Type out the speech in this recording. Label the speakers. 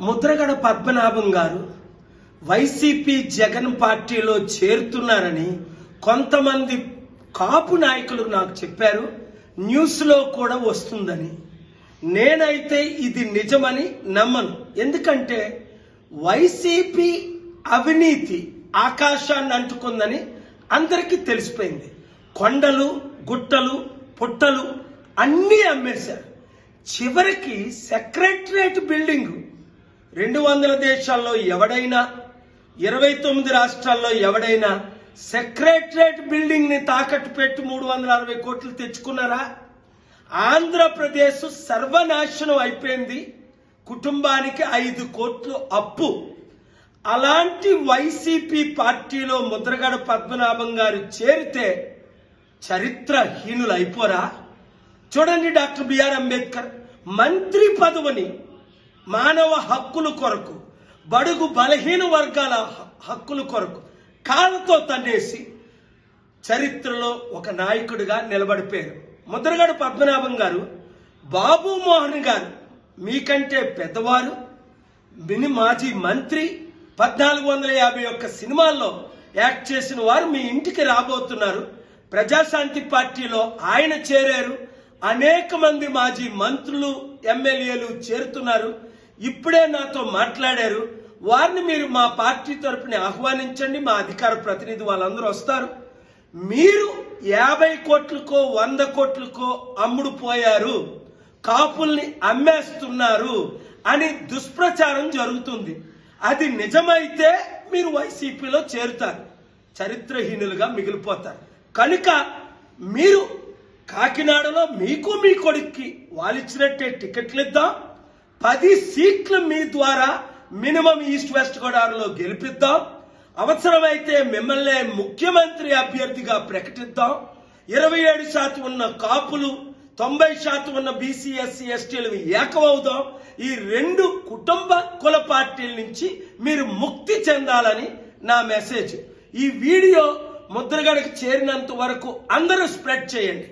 Speaker 1: ముద్రగడ పద్మనాభం గారు వైసీపీ జగన్ పార్టీలో చేరుతున్నారని కొంతమంది కాపు నాయకులు నాకు చెప్పారు. న్యూస్లో కూడా వస్తుందని. నేనైతే ఇది నిజమని నమ్మను. ఎందుకంటే వైసీపీ అవినీతి ఆకాశాన్ని అంటుకుందని అందరికీ తెలిసిపోయింది. కొండలు గుట్టలు పుట్టలు అన్నీ అమ్మేశారు. చివరికి సెక్రటరేట్ బిల్డింగ్ రెండు వందల దేశాల్లో ఎవడైనా ఇరవై తొమ్మిది రాష్ట్రాల్లో ఎవడైనా సెక్రటరేట్ బిల్డింగ్ని తాకట్టు పెట్టి మూడు వందల అరవై కోట్లు తెచ్చుకున్నారా? ఆంధ్రప్రదేశ్ సర్వనాశనం అయిపోయింది. కుటుంబానికి ఐదు కోట్లు అప్పు. అలాంటి వైసీపీ పార్టీలో ముద్రగడ పద్మనాభం గారు చేరితే చరిత్రహీనులు అయిపోరా చూడండి డాక్టర్ బిఆర్ అంబేద్కర్ మంత్రి పదవిని మానవ హక్కుల కొరకు బడుగు బలహీన వర్గాల హక్కుల కొరకు కాళ్ళతో తండేసి చరిత్రలో ఒక నాయకుడిగా నిలబడిపోయారు. ముద్రగడ పద్మనాభం గారు బాబు మోహన్ గారు మీకంటే పెద్దవారు మిని మాజీ మంత్రి పద్నాలుగు వందల యాభై ఒక్క సినిమాల్లో యాక్ట్ చేసిన వారు మీ ఇంటికి రాబోతున్నారు. ప్రజాశాంతి పార్టీలో ఆయన చేరారు. అనేక మంది మాజీ మంత్రులు ఎమ్మెల్యేలు చేరుతున్నారు. ఇప్పుడే నాతో మాట్లాడారు. వారిని మీరు మా పార్టీ తరపున ఆహ్వానించండి. మా అధికార ప్రతినిధి వాళ్ళందరూ వస్తారు. మీరు యాభై కోట్లకో వంద కోట్లకో అమ్ముడు పోయారు. కాపుల్ని అమ్మేస్తున్నారు అని దుష్ప్రచారం జరుగుతుంది. అది నిజమైతే మీరు వైసీపీలో చేరుతారు. చరిత్రహీనులుగా మిగిలిపోతారు. కనుక మీరు కాకినాడలో మీకు మీ కొడుక్కి వాళ్ళిచ్చినట్టే టికెట్లు ఇద్దాం పది సీట్లు మీ ద్వారా మినిమం ఈస్ట్ వెస్ట్ గోదావరిలో గెలిపిద్దాం. అవసరమైతే మిమ్మల్ని ముఖ్యమంత్రి అభ్యర్థిగా ప్రకటిద్దాం. ఇరవై ఏడు శాతం ఉన్న కాపులు తొంభై శాతం ఉన్న బీసీ ఎస్సీ ఎస్టీలు ఏకమవుదాం. ఈ రెండు కుటుంబ కుల పార్టీల నుంచి మీరు ముక్తి చెందాలని నా మెసేజ్. ఈ వీడియో ముద్రగడకు చేరినంత వరకు అందరూ స్ప్రెడ్ చేయండి.